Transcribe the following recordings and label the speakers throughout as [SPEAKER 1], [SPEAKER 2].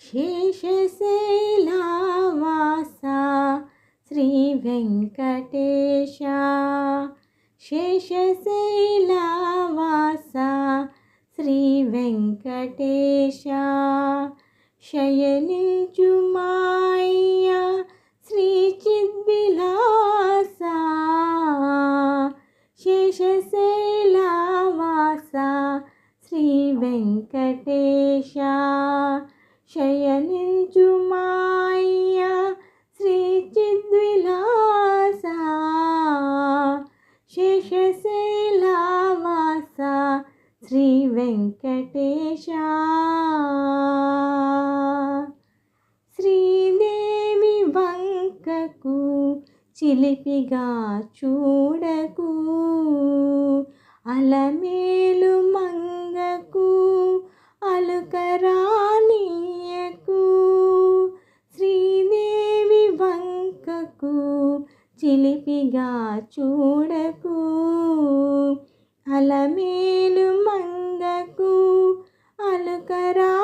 [SPEAKER 1] శేషశైలవాస శ్రీ వెంకటేశ. శేషశైలవాస శ్రీ వెంకటేశ. శయనించు మాయ శ్రీ చిద్విలాస. శేషశైలవాస శ్రీ వెంకటేశ. శయనించు మాయ శ్రీ చిద్విలాస శేషశైలావాస శ్రీ వెంకటేశ శ్రీదేవి వంకకు చిలిపిగా చూడకు అలమేలు మంగ చిలిపిగా చూడకు. అలమేలు మందకు అలుకరా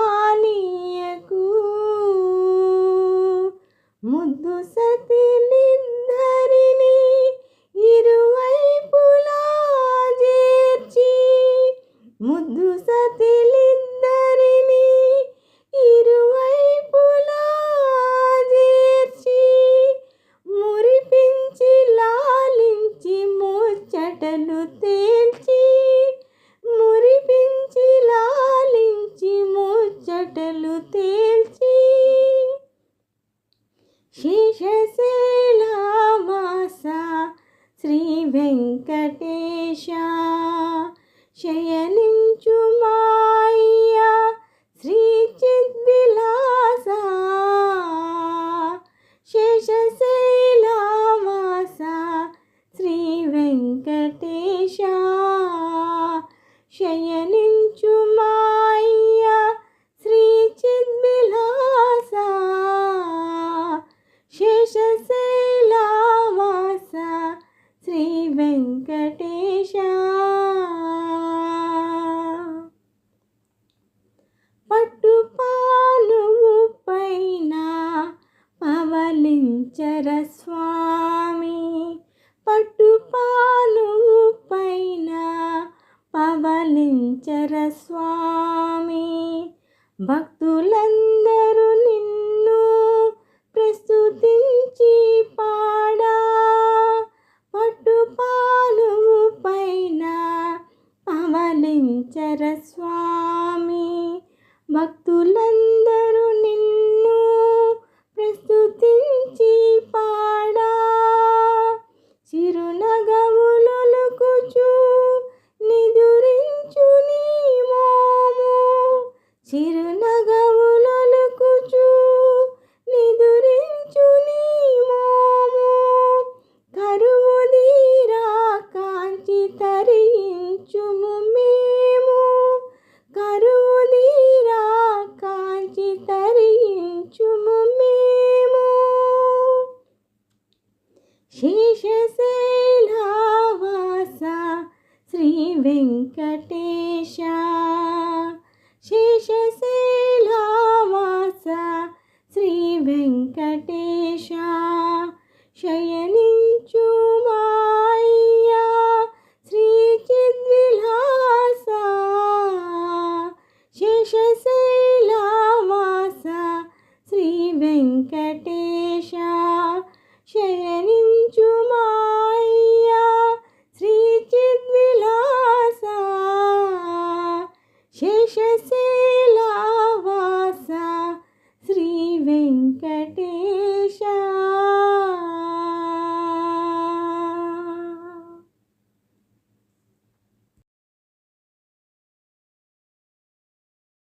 [SPEAKER 1] శేషశైలవాస శ్రీ వెంకటేశ. శయనించు వెంకటేశ. పట్టుపాలు పైన పవలించర స్వామి. పట్టుపాలు పైన పవలించర స్వామి. భక్తుల పవలించర స్వామి? భక్తులందరూ శ్రీ వెంకటేశ శేషశైలవాస శ్రీ చిద్విలాస శేషశైలవాస